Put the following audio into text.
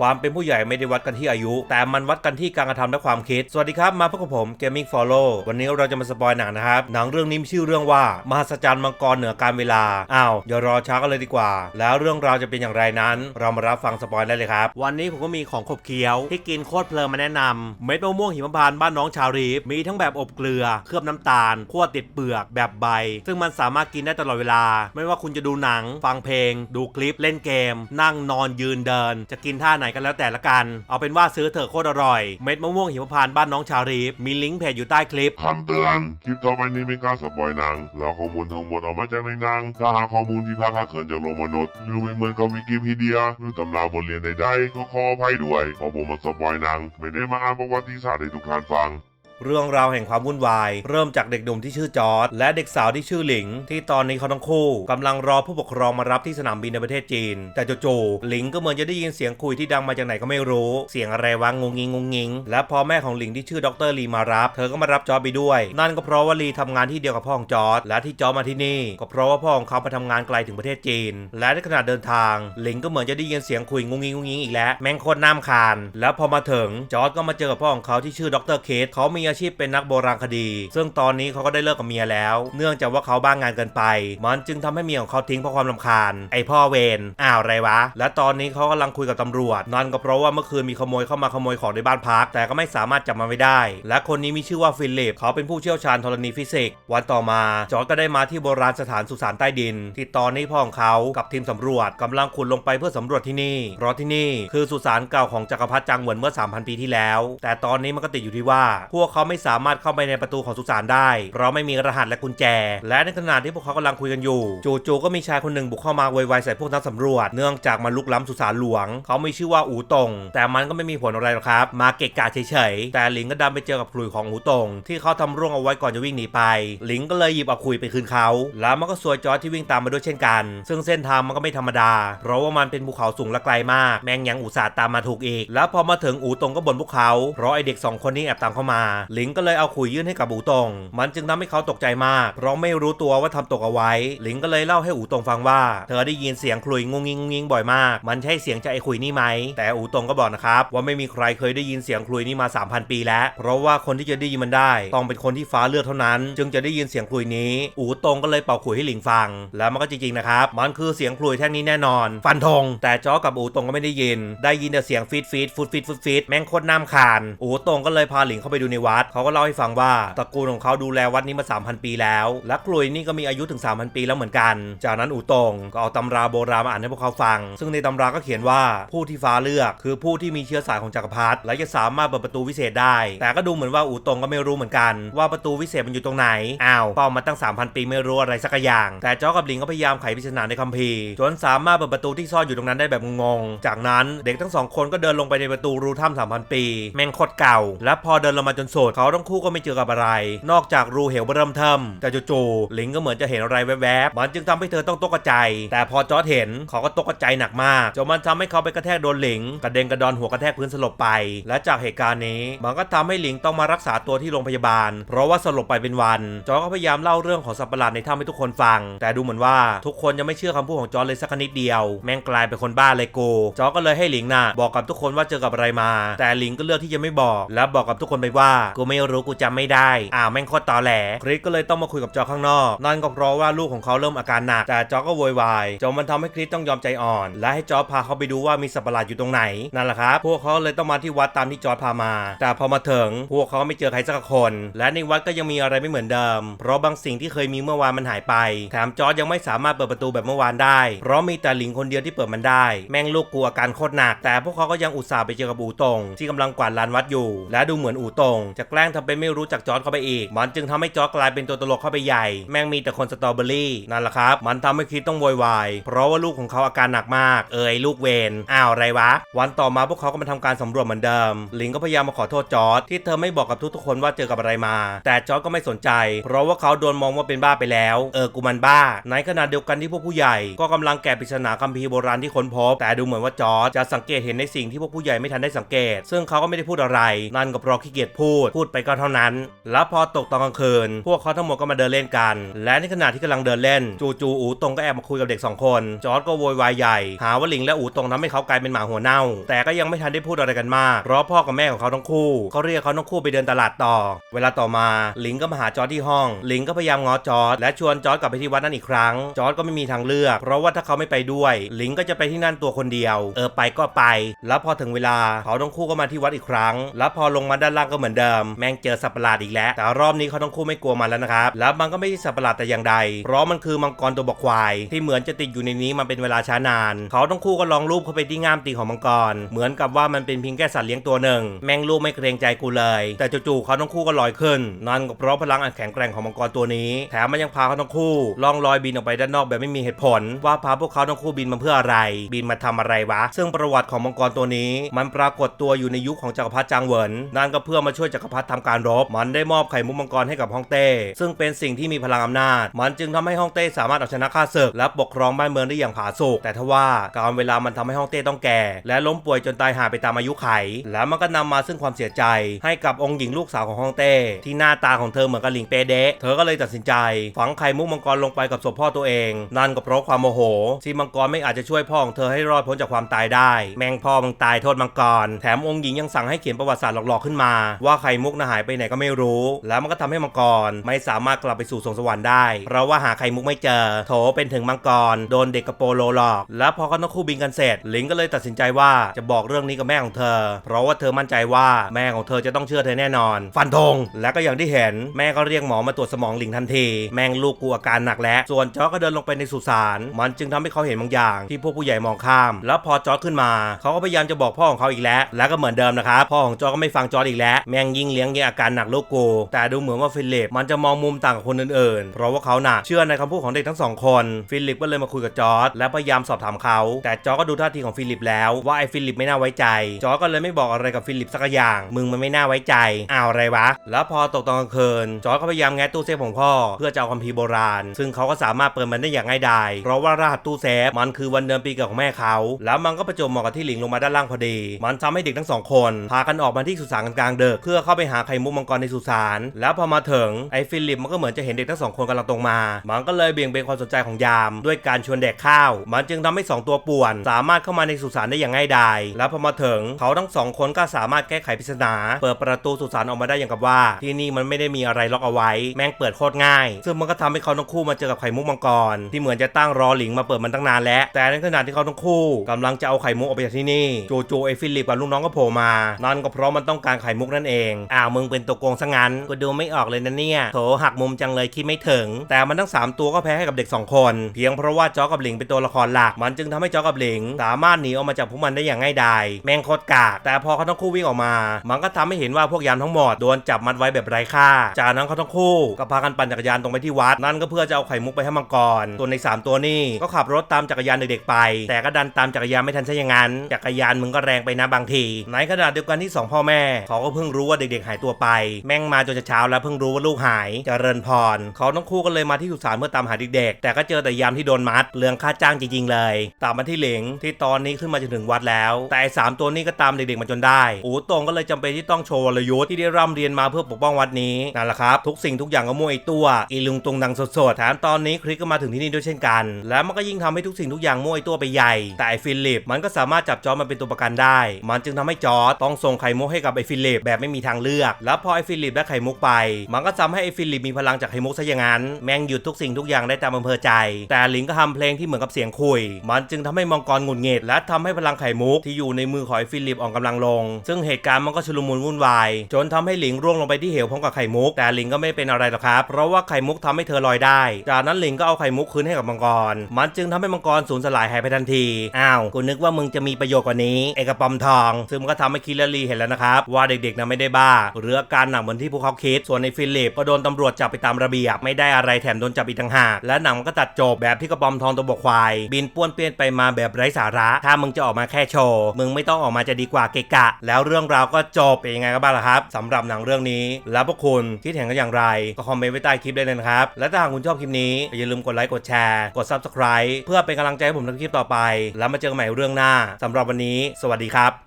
ความเป็นผู้ใหญ่ไม่ได้วัดกันที่อายุ แต่มันวัดกันที่การกระทำและความคิด สวัสดีครับ มาพบกับผม Gaming Follow วันนี้เราจะมาสปอยหนังนะครับ หนังเรื่องนี้มีชื่อเรื่องว่ามหัศจรรย์มังกรเหนือการเวลา อ้าวอย่ารอช้ากันเลยดีกว่า แล้วเรื่องราวจะเป็นอย่างไรนั้น เรามารับฟังสปอยได้เลยครับ วันนี้ผมก็มีของขบเคี้ยว ที่กินโคตรเพลินมาแนะนำเม็ดมะม่วงหิมพานต์บ้านน้องชาวรีฟมีทั้งแบบอบเกลือ เคลือบน้ำตาลคั่วติดเปลือกแบบใบ ซึ่งมันสามารถกินได้ตลอดเวลา ไม่ว่าคุณจะดูหนัง ฟังเพลง ดูคลิปเล่นเกม นั่งนอนยืนเดิน จะกินท่าไหนกันแล้วแต่ละกัน เอาเป็นว่าซื้อเถอะโคตรอร่อย เม็ดมะม่วงหิมพานต์บ้านน้องชาวรีฟมีลิงก์เพจอยู่ใต้คลิป คำเตือน คลิปต่อไปนี้เป็นการสปอยหนัง แล้วข้อมูลทั้งหมดออกมาจากในหนัง ถ้าหาข้อมูลที่พลาดเขินจากโลกมนุษย์หรือไม่เหมือนกับวิกิพีเดีย หรือตำราบทเรียนใดๆ ก็ขออภัยด้วยเพราะผมมาสปอยหนัง ไม่ได้มาอ่านประวัติศาสตร์ให้ทุกท่านฟัง เรื่องราวแห่งความวุ่นวาย เริ่มจากเด็กหนุ่มที่ชื่อจอร์ดและเด็กสาวที่ชื่อหลิง ที่ตอนนี้เขาทั้งคู่กำลังรอผู้ปกครองมารับที่สนามบินในประเทศจีน แต่จู่ๆหลิงก็เหมือนจะได้ยินเสียงคุยที่ดังมาจากไหนก็ไม่รู้ เสียงอะไรวะงงงิงงงงิง และพอแม่ของหลิงที่ชื่อดรลีมารับ เธอก็มารับจอร์ดไปด้วย นั่นก็เพราะว่าลีทำงานที่เดียวกับพ่อของจอร์ดและที่จอร์ดมาที่นี่ ก็เพราะว่าพ่อของเขาไปทำงานไกลถึงประเทศจีน และในขณะเดินทางหลิงก็เหมือนจะได้ยินเสียงคุยงงงิงงงงิงอีกแล้วแม่งโคตรน้ำคานแล้วพอมาถึงจอร์ดก็มาเจอกับพ่อของเขาที่ชื่อดรเคทเขามีอาชีพเป็นนักโบราณคดี ซึ่งตอนนี้เขาก็ได้เลิกกับเมียแล้ว เนื่องจากว่าเขาบ้างงานเกินไป มันจึงทำให้เมียของเขาทิ้งเพราะความลำคาญ ไอพ่อเวรอ้าวไรวะ และตอนนี้เขากำลังคุยกับตำรวจนั่นก็เพราะว่าเมื่อคืนมีขโมยเข้ามาขโมยของในบ้านพัก แต่ก็ไม่สามารถจับมันไว้ได้ และคนนี้มีชื่อว่าฟิลิป เขาเป็นผู้เชี่ยวชาญธรณีฟิสิกส์วันต่อมา จอร์จก็ได้มาที่โบราณสถานสุสานใต้ดิน ที่ตอนนี้พ่อของเขากับทีมสำรวจกำลังขุดลงไปเพื่อสำรวจที่นี่เพราะที่นี่คือสุสานเก่าของจักรพรรดิจางเหวินเมื่อ 3,000 ปีที่แล้ว แต่ตอนนี้มันก็ติดอยู่ที่ว่าพวกเขาไม่สามารถเข้าไปในประตูของสุสานได้ เพราะไม่มีรหัสและกุญแจ และในขณะที่พวกเขากำลังคุยกันอยู่ จู่ๆก็มีชายคนหนึ่งบุกเข้ามาโวยวายใส่พวกนักสำรวจ เนื่องจากมันลุกล้ำสุสานหลวง เขาไมีชื่อว่าอูตง แต่มันก็ไม่มีผลอะไรหรอกครับ มาเกะกะเฉยๆ แต่หลิงก็ดันไปเจอกับขลุยของอูตง ที่เขาทำร่วงเอาไว้ก่อนจะวิ่งหนีไป หลิงก็เลยหยิบเอาขลุยไปคืนเขา แล้วมันก็ซวยจอร์ที่วิ่งตามมาด้วยเช่นกัน ซึ่งเส้นทางมันก็ไม่ธรรมดา เพราะว่ามันเป็นภูเขาสูงและไกลมาก แมงยังอุตส่าห์ตามมาถูกอีก แล้วพอมาถึงอูตงก็บ่นพวกเขา เพราะไอเด็กสองคนนี้แอบตามเข้ามาหลิงก็เลยเอาขุยยื่นให้กับอูตง มันจึงทำให้เขาตกใจมาก เพราะไม่รู้ตัวว่าทำตกเอาไว้ หลิงก็เลยเล่าให้อูตงฟังว่า เธอได้ยินเสียงขลุยงงงิงงงิงบ่อยมาก มันใช่เสียงจากไอ้ขลุยนี่ไหม แต่อูตงก็บอกนะครับว่าไม่มีใครเคยได้ยินเสียงขลุยนี่มา 3,000 ปีแล้ว เพราะว่าคนที่จะได้ยินมันได้ ต้องเป็นคนที่ฟ้าเลือดเท่านั้น จึงจะได้ยินเสียงขลุยนี้ อูตงก็เลยเป่าขุยให้หลิงฟัง แล้วมันก็จริงๆนะครับ มันคือเสียงขลุยแท่งนี้แน่นอน ฟันธง แต่จ้อกับอูตงก็ไม่ได้ยิน ได้ยินแต่เสียงฟีดฟีดฟุดฟีดฟุดฟีดแม่งโคตรน้ำคาน อูตงก็เลยพาหลิงเข้าไปดูในวัดเขาก็เล่าให้ฟังว่าตระกูลของเขาดูแลวัดนี้มา 3,000 ปีแล้ว และกลุยนี่ก็มีอายุถึง 3,000 ปีแล้วเหมือนกัน จากนั้นอู่ตงก็เอาตำราโบราณมาอ่านให้พวกเขาฟัง ซึ่งในตำราก็เขียนว่าผู้ที่ฟ้าเลือกคือผู้ที่มีเชื้อสายของจักรพรรดิและจะสามารถเปิดประตูวิเศษได้ แต่ก็ดูเหมือนว่าอู่ตงก็ไม่รู้เหมือนกัน ว่าประตูวิเศษมันอยู่ตรงไหนอ้าวเป้ามาตั้ง 3,000 ปีไม่รู้อะไรสักอย่าง แต่จ้อกับลิงก็พยายามไขปริศนาในคัมภีร์จนสามารถเปิดประตูที่ซ่อนอยู่ตรงนั้นได้แบบงงๆจากนั้นเด็กทั้งสองคนก็เดินลงไปในประตูรูถ้ำ3,000 ปี แม่งโคตรเก่า และพอเดินลงมาจนสุดเขาทั้งคู่ก็ไม่เจอกับอะไร นอกจากรูเหวเริ่มเทิมแต่จู่ๆหลิงก็เหมือนจะเห็นอะไรแวบๆมันจึงทำให้เธอต้องตกใจ แต่พอจอร์จเห็นเขาก็ตกใจหนักมากจนมันทำให้เขาไปกระแทกโดนหลิงกระเด็นกระดอนหัวกระแทกพื้นสลบไป และจากเหตุการณ์นี้มันก็ทำให้หลิงต้องมารักษาตัวที่โรงพยาบาล เพราะว่าสลบไปเป็นวัน จอร์จก็พยายามเล่าเรื่องของสัตว์ประหลาดในถ้ำให้ทุกคนฟัง แต่ดูเหมือนว่าทุกคนยังไม่เชื่อคำพูดของจอร์จเลยสักนิดเดียว แม่งกลายเป็นคนบ้าเลยโกจอร์จก็เลยให้หลิงน่ะบอกกับทุกคนว่าเจอกับอะไรมา แต่หลิงก็เลือกที่จะไม่บอก และบอกกับทุกคนไปว่ากูไม่รู้กูจำไม่ได้ อ้าวแม่งโคตรตอแหล คริสก็เลยต้องมาคุยกับจอข้างนอก นั่นก็เพราะว่าลูกของเขาเริ่มอาการหนัก แต่จอก็โวยวาย จนมันทำให้คริสต้องยอมใจอ่อน และให้จอพาเขาไปดูว่ามีสัตว์ประหลาดอยู่ตรงไหน นั่นแหละครับ พวกเขาเลยต้องมาที่วัดตามที่จอพามา แต่พอมาถึงพวกเขาไม่เจอใครสักคน และในวัดก็ยังมีอะไรไม่เหมือนเดิม เพราะบางสิ่งที่เคยมีเมื่อวานมันหายไป แถมจอยังไม่สามารถเปิดประตูแบบเมื่อวานได้ เพราะมีแต่หลิงคนเดียวที่เปิดมันได้ แม่งลูกกลัวอาการโคตรหนัก แต่พวกเขาก็ยังอุตส่าห์ไปเจอกับอูตงที่กำลังกวาดลานวัดอยู่ และดูเหมือนอูตงจะแกล้งทำเป็นไม่รู้จักจอร์จเข้าไปอีก มันจึงทำให้จอร์จกลายเป็นตัวตลกเข้าไปใหญ่ แม่งมีแต่คนสตรอเบอรี่นั่นแหละครับ มันทำให้คริสต้องโวยวาย เพราะว่าลูกของเขาอาการหนักมาก เอ่ยลูกเวนอ้าวอะไรวะ วันต่อมาพวกเขาก็มาทำการสำรวจเหมือนเดิม ลิงก็พยายามมาขอโทษจอร์จที่เธอไม่บอกกับทุกๆคนว่าเจอกับอะไรมา แต่จอร์จก็ไม่สนใจ เพราะว่าเขาโดนมองว่าเป็นบ้าไปแล้ว เออกูมันบ้า ในขณะเดียวกันที่พวกผู้ใหญ่ ก็กำลังแกะปริศนาคัมภีร์โบราณที่ค้นพบ แต่ดูเหมือนว่าจอร์จจะสังเกตเห็นในสิ่งที่พวกผู้ใหญ่ไม่ทันได้สังเกต ซึ่งเขาก็ไม่ได้พูดอะไร นั่นก็เพราะขี้เกียจพูดพูดไปก็เท่านั้น แล้วพอตกตอนกลางคืน พวกเขาทั้งหมดก็มาเดินเล่นกัน และในขณะที่กำลังเดินเล่น จู่ๆอูตงก็แอบมาคุยกับเด็กสองคน จอร์ดก็โวยวายใหญ่ หาว่าหลิงและอูตงทำให้เขากลายเป็นหมาหัวเน่า แต่ก็ยังไม่ทันได้พูดอะไรกันมาก เพราะพ่อกับแม่ของเขาทั้งคู่เขาเรียกเขาทั้งคู่ไปเดินตลาดต่อ เวลาต่อมาหลิงก็มาหาจอร์ดที่ห้อง หลิงก็พยายามง้อจอร์ดและชวนจอร์ดกลับไปที่วัดนั้นอีกครั้ง จอร์ดก็ไม่มีทางเลือก เพราะว่าถ้าเขาไม่ไปด้วย หลิงก็จะไปที่นั่นตัวคนเดียว เออไปก็ไป แล้วพอถึงเวลาเขาทั้งคู่ก็มาที่วัดอีกครั้ง แล้วพอลงมาด้านล่างก็เหมือนเดิมแม่งเจอสัตว์ประหลาดอีกแล้ว แต่รอบนี้เขาทั้งคู่ไม่กลัวมันแล้วนะครับ แล้วมันก็ไม่ใช่สัตว์ประหลาดแต่อย่างใด เพราะมันคือมังกรตัวบกควาย ที่เหมือนจะติดอยู่ในนี้มาเป็นเวลาช้านาน เขาทั้งคู่ก็ลองรูปเข้าไปที่ง่ามตีของมังกร เหมือนกับว่ามันเป็นเพียงแค่สัตว์เลี้ยงตัวหนึ่ง แม่งรูปไม่เกรงใจกูเลย แต่จู่ๆเขาทั้งคู่ก็ลอยขึ้น นั่นก็เพราะพลังอันแข็งแกร่งของมังกรตัวนี้ แถมมันยังพาเขาทั้งคู่ล่องลอยบินออกไปด้านนอกแบบไม่มีเหตุผล ว่าพาพวกเขาทั้งคู่บินมาเพื่ออะไร บินมาทำอะไรวะ ซึ่งประวัติของมังกรตัวนี้ มันปรากฏตัวอยู่ในยุคของจักรพรรดิจางเหวินนั่นก็เพื่อมาช่วยจักรพรรดิทำการรบ มันได้มอบไข่มุกมังกรให้กับฮ่องเต้ ซึ่งเป็นสิ่งที่มีพลังอำนาจ มันจึงทำให้ฮ่องเต้สามารถเอาชนะข้าศึกและปกครองบ้านเมืองได้อย่างผาสุกแต่ทว่าการเวลามันทำให้ฮ่องเต้ต้องแก่ และล้มป่วยจนตายหาไปตามอายุไข แล้วมันก็นำมาซึ่งความเสียใจ ให้กับองค์หญิงลูกสาวของฮ่องเต้ ที่หน้าตาของเธอเหมือนกับหลิงเปเดะเธอก็เลยตัดสินใจ ฝังไข่มุกมังกรลงไปกับศพพ่อตัวเอง นั่นก็เพราะความโมโหที่มังกรไม่อาจจะช่วยพ่อของเธอให้รอดพ้นจากความตายได้ แมงพ่อมึงตายโทษมังกร แถมองค์หญิงยังสั่งให้เขียนประวัติศาสตร์หลอกๆขึ้นมาว่าไข่มุกนะหายไปไหนก็ไม่รู้ แล้วมันก็ทำให้มังกรไม่สามารถกลับไปสู่สวงสวรรค์ได้ เพราะว่าหาไข่มุกไม่เจอ โถเป็นถึงมังกร โดนเด็กกระโปโลหลอก แล้วพอเขาต้องคู่บินกันเสร็จ ลิงก็เลยตัดสินใจว่าจะบอกเรื่องนี้กับแม่ของเธอ เพราะว่าเธอมั่นใจว่าแม่ของเธอจะต้องเชื่อเธอแน่นอน ฟันธง และก็อย่างที่เห็นแม่ก็เรียกหมอมาตรวจสมองลิงทันที แม่งลูกกูอาการหนักแล้ว ส่วนจอร์จก็เดินลงไปในสุสาน มันจึงทำให้เขาเห็นบางอย่าง ที่พวกผู้ใหญ่มองข้าม แล้วพอจอร์จขึ้นมา เขาก็พยายามจะบอกพ่อของเขาอีกแล้ว แล้วก็เหมือนเดิมนะครับ พ่อของจอก็ไม่ฟังจออีกแล้ว แม่งยิ่งเลี้ยงยิ่งอาการหนักโลูกกูแต่ดูเหมือนว่าฟิลิปมันจะมองมุมต่างกับคนอื่นๆ เพราะว่าเขาหนักเชื่อในคำพูดของเด็กทั้งสองคน ฟิลิปก็เลยมาคุยกับจอร์จและพยายามสอบถามเขา แต่จอร์จก็ดูท่าทีของฟิลิปแล้วว่าไอ้ฟิลิปไม่น่าไว้ใจ จอร์จก็เลยไม่บอกอะไรกับฟิลิปสักอย่าง มึงมันไม่น่าไว้ใจอ้าวอะไรวะ แล้วพอตกตอนกลางคืนจอร์จก็พยายามแงะตู้เซฟของพ่อเพื่อจะเอาคัมภีร์โบราณ ซึ่งเขาก็สามารถเปิดมันได้อย่างง่ายดายเพราะว่ารหัสตู้เซฟมันคือวันเดือนปีเกิดของแม่เขาแล้วมันก็ประจวบเหมาะกับที่หลิงลงมาด้านล่างพอดี มันทำให้เด็กทั้งสองคนพากันออกมาที่สุสานกลางดึกเพื่อเข้าไปหาไข่มุกมังกรในสุสาน แล้วพอมาถึงไอ้ฟิลิปมันก็เหมือนจะเห็นเด็กทั้งสองคนกำลังตรงมา มันก็เลยเบี่ยงเบนความสนใจของยาม ด้วยการชวนแดกข้าว มันจึงทำให้สองตัวป่วน สามารถเข้ามาในสุสานได้อย่างง่ายดาย แล้วพอมาถึงเขาทั้งสองคนก็สามารถแก้ไขปริศนา เปิดประตูสุสานออกมาได้อย่างกับว่า ที่นี่มันไม่ได้มีอะไรล็อกเอาไว้ แม่งเปิดโคตรง่าย ซึ่งมันก็ทำให้เขาทั้งคู่มาเจอกับไข่มุกมังกร ที่เหมือนจะตั้งรอหลิงมาเปิดมันตั้งนานแล้ว แต่ในขณะที่เขาทั้งคู่กำลังจะเอาไข่มุกออกไปจากที่นี่จู่ๆไอ้ฟิลิปกับลูกน้องก็โผล่มา นั่นก็เพราะมันต้องการไข่มุกนั่นเองอ้าวมึงเป็นตัวโกงซะงั้นกูดูไม่ออกเลยนะเนี่ยโถหักมุมจังเลยคิดไม่ถึง แต่มันทั้ง 3 ตัวก็แพ้ให้กับเด็ก 2 คน เพียงเพราะว่าจอกับหลิงเป็นตัวละครหลัก มันจึงทำให้จอกับหลิง สามารถหนีออกมาจากพวกมันได้อย่างง่ายดายแมงโคตรกาก แต่พอเขาทั้งคู่วิ่งออกมา มันก็ทำให้เห็นว่าพวกยามทั้งหมดโดนจับมัดไว้แบบไร้ค่า จากนั้นเขาทั้งคู่ก็พากันปั่นจักรยานตรงไปที่วัดนั่นก็เพื่อจะเอาไข่มุกไปให้มังกรตัวใน 3 ตัวนี้ก็ขับรถตามจักรยานเด็กๆไป แต่ก็ดันตามจักรยานไม่ทันซะอย่างนั้นจักรยานมึงก็แรงไปนะบางทีในขณะเดียวกันที่สองพ่อแม่เขาก็เพิ่งรู้ว่าเด็กๆหายตัวไป แม่งมาจนจะเช้าแล้วเพิ่งรู้ว่าลูกหายเจริญพรเขาทั้งคู่ก็เลยมาที่สุสานเพื่อตามหาเด็กๆแต่ก็เจอแต่ยามที่โดนมัดเรื่องค่าจ้างจริงๆเลย ตามมาที่เหลงที่ตอนนี้ขึ้นมาจนถึงวัดแล้ว แต่ไอ้สามตัวนี้ก็ตามเด็กๆมาจนได้อูตรงก็เลยจำเป็นที่ต้องโชว์วรยุทธ์ที่ได้ร่ำเรียนมาเพื่อปกป้องวัดนี้นั่นแหละครับทุกสิ่งทุกอย่างก็มั่วไอตัวอีลุงตุงดังสดๆแถมตอนนี้คริสก็มาถึงที่นี่ด้วยเช่นกัน แล้วมันก็ยิ่งทำให้ทุกสิ่งทุกอย่างมั่วไอตัวไปใหญ่ แต่ไอฟิลิปมันก็สามารถจับจอร์มาเป็นตัวประกันได้ มันจึงทำให้จอร์ต้องส่งไข่มุกให้กับไอฟิลิปแบบไม่มีทางเลือก แล้วพอไอฟิลิปได้ไข่มุกไป มันก็ทำให้ไอฟิลิปมีพลังจากไข่มุกซะอย่างนั้น แม่งหยุดทุกสิ่งทุกอย่างได้ตามอำเภอใจ แต่ลิงก็ทำเพลงที่เหมือนกับเสียงคุย มันจึงทำให้มังกรหงุดหงิดและทำให้พลังไข่มุกที่อยู่ในมือของไอฟิลิปอ่อนกำลังลง ซึ่งเหตุการณ์มันก็ชุลมุนวุ่นวาย จนทำให้หลิงร่วงลงไปที่เหวพร้อมกับไข่มุก แต่หลิงก็ไม่เป็นอะไรหรอกครับ เพราะว่าไข่มุกทำให้เธอลอยได้ จากนั้นหลิงก็เอาไข่มุกคืนให้กับมังกร มันจึงทำให้มังกรสูญสลายหายไปทันที อ้าวกูนึกว่ามึงจะมีประโยชน์กว่านี้เอกปอมทอง ซึ่งมันก็ทำให้คิลลีเห็นแล้วนะครับว่าเด็กๆนะไม่ได้บ้าหรืออาการหนักเหมือนที่พวกเขาคิด ส่วนในฟิลิปก็โดนตำรวจจับไปตามระเบียบ ไม่ได้อะไรแถมโดนจับอีกต่างหาก และหนังมันก็ตัดจบแบบที่กระปอมทองตัวบกควาย บินป้วนเปี้ยนไปมาแบบไร้สาระ ถ้ามึงจะออกมาแค่โชว์ มึงไม่ต้องออกมาจะดีกว่าเกะกะ แล้วเรื่องราวก็จบเป็นยังไงกันบ้างล่ะครับสำหรับหนังเรื่องนี้ แล้วพวกคุณคิดเห็นกันอย่างไร ก็คอมเมนต์ไว้ใต้คลิปได้เลยนะครับ และถ้าหากคุณชอบคลิปนี้อย่าลืมกดไลค์กดแชร์กด subscribe เพื่อเป็นกำลังใจให้ผมทำคลิปต่อไป แล้วมาเจอกันใหม่เรื่องหน้าสำหรับวันนี้ สวัสดีครับ